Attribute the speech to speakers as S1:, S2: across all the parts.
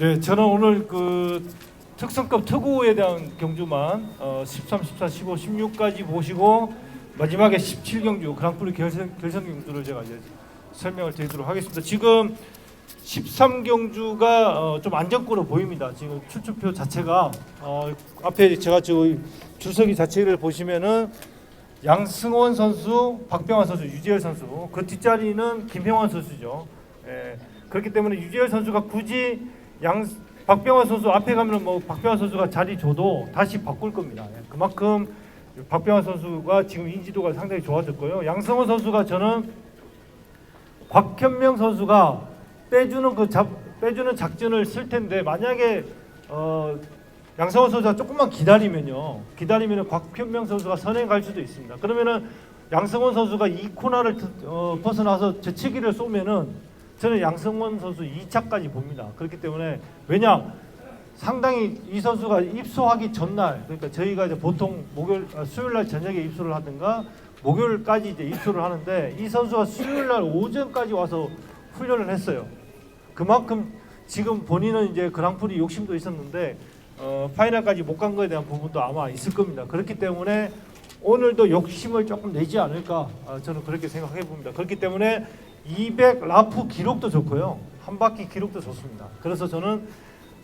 S1: 네, 저는 오늘 그 특성급 특우에 대한 경주만 어, 13, 14, 15, 16까지 보시고 마지막에 17경주 그랑프리 결선, 결선 경주를 제가 이제 설명을 드리도록 하겠습니다. 지금 13경주가 어, 좀 안정권으로 보입니다. 지금 출투표 자체가 어, 앞에 제가 지금 줄서기 자체를 보시면은 양승원 선수, 박병환 선수, 유재열 선수 그 뒷자리는 김평환 선수죠. 예, 그렇기 때문에 유재열 선수가 굳이 양 박병환 선수 앞에 가면은 뭐 박병환 선수가 자리 줘도 다시 바꿀 겁니다. 예, 그만큼 박병환 선수가 지금 인지도가 상당히 좋아졌고요. 양승원 선수가 저는 곽현명 선수가 빼주는 그 잡, 빼주는 작전을 쓸 텐데 만약에 어, 양성원 선수가 조금만 기다리면요. 기다리면은 곽현명 선수가 선행 갈 수도 있습니다. 그러면은 양성원 선수가 이 코너를 어, 벗어나서 재치기를 쏘면은 저는 양성원 선수 2차까지 봅니다. 그렇기 때문에 왜냐 상당히 이 선수가 입소하기 전날 그러니까 저희가 이제 보통 목요일 아, 수요일 날 저녁에 입소를 하든가 목요일까지 이제 입소를 하는데 이 선수가 수요일 날 오전까지 와서 훈련을 했어요. 그만큼 지금 본인은 이제 그랑프리 욕심도 있었는데 어, 파이널까지 못 간 거에 대한 부분도 아마 있을 겁니다. 그렇기 때문에 오늘도 욕심을 조금 내지 않을까 아, 저는 그렇게 생각해 봅니다. 그렇기 때문에 200 라프 기록도 좋고요. 한 바퀴 기록도 좋습니다. 그래서 저는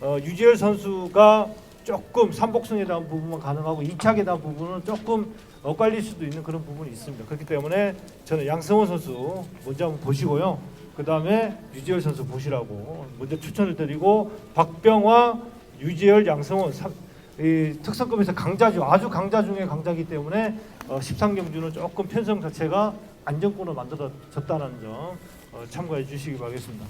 S1: 어, 유지열 선수가 조금 삼복승에 대한 부분만 가능하고 2착에 대한 부분은 조금 엇갈릴 수도 있는 그런 부분이 있습니다. 그렇기 때문에 저는 양승원 선수 먼저 한번 보시고요. 그 다음에 유지열 선수 보시라고 먼저 추천을 드리고 박병화, 유지열, 양승원 삼- 이 특성급에서 강자죠. 아주 강자 중에 강자이기 때문에 어, 13경주는 조금 편성 자체가 안정권을 만들어졌다는 점 어, 참고해 주시기 바라겠습니다.